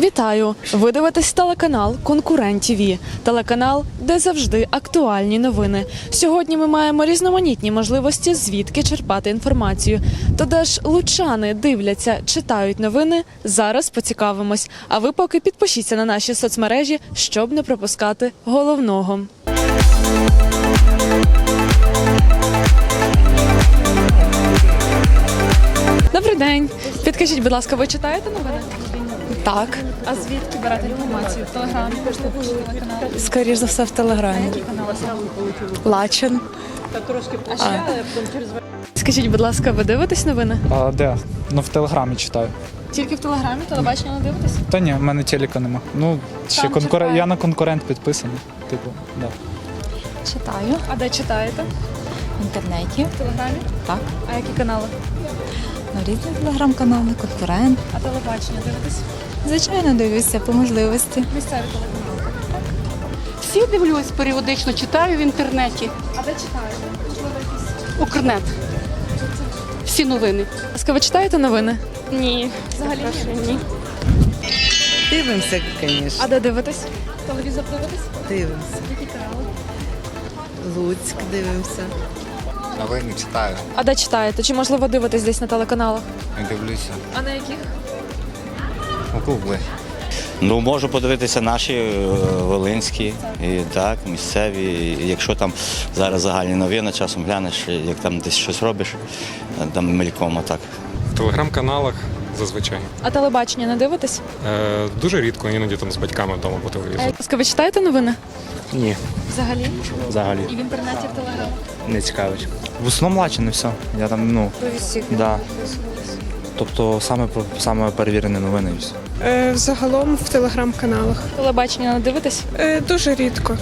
Вітаю! Ви дивитесь телеканал Конкурент ТВ. Телеканал, де завжди актуальні новини. Сьогодні ми маємо різноманітні можливості, звідки черпати інформацію. То де ж лучани дивляться, читають новини. Зараз поцікавимось. А ви поки підпишіться на наші соцмережі, щоб не пропускати головного. Добрий день. Підкажіть, будь ласка, ви читаєте новини? Так, А звідки берете інформацію? В телеграмі, можливо, телеканал? скоріш за все в телеграмі. Лачин. Скажіть, будь ласка, ви дивитесь новини? А де? Ну в телеграмі читаю. Тільки в телеграмі, телебачення не дивитесь? Та ні, в мене телека нема. Ну, ще Там конкурент. читаю. Я на конкурент підписаний. Типу, да. Читаю А де читаєте? В інтернеті. В телеграмі? Так. А які канали? На різні телеграм-канали, конкурент. А телебачення дивитесь? Звичайно, дивлюся по можливості. Місцеві телеканали. Всі дивлюсь, періодично читаю в інтернеті. А де читаєте? Можливо, якісь. Укрнет. Всі новини. Ласка, ви читаєте новини? Ні. Взагалі ні. Дивимося, звісно. А де дивитесь? Телевізор дивитесь? Дивимося. Які канали? Луцьк дивимося. Новини читаю, А де читаєте? Чи можливо дивитесь десь на телеканалах? не дивлюся. А на яких? У кубли. Ну, можу подивитися наші е, волинські, і так, місцеві. І Якщо там зараз загальні новини, часом глянеш, як там десь щось робиш, е, там мельком так. В телеграм-каналах зазвичай. А телебачення не дивитесь? Е, дуже рідко, іноді там з батьками вдома по А, телевізору. будь ласка, ви читаєте новини? Ні, Взагалі? взагалі І в інтернеті, в телеграмі? не цікавить. В основному лачено все. Я там, ну. Да. Тобто саме про- саме перевірені новини і все. Е, Загалом в телеграм-каналах. Телебачення не дивитесь? Е, Дуже рідко.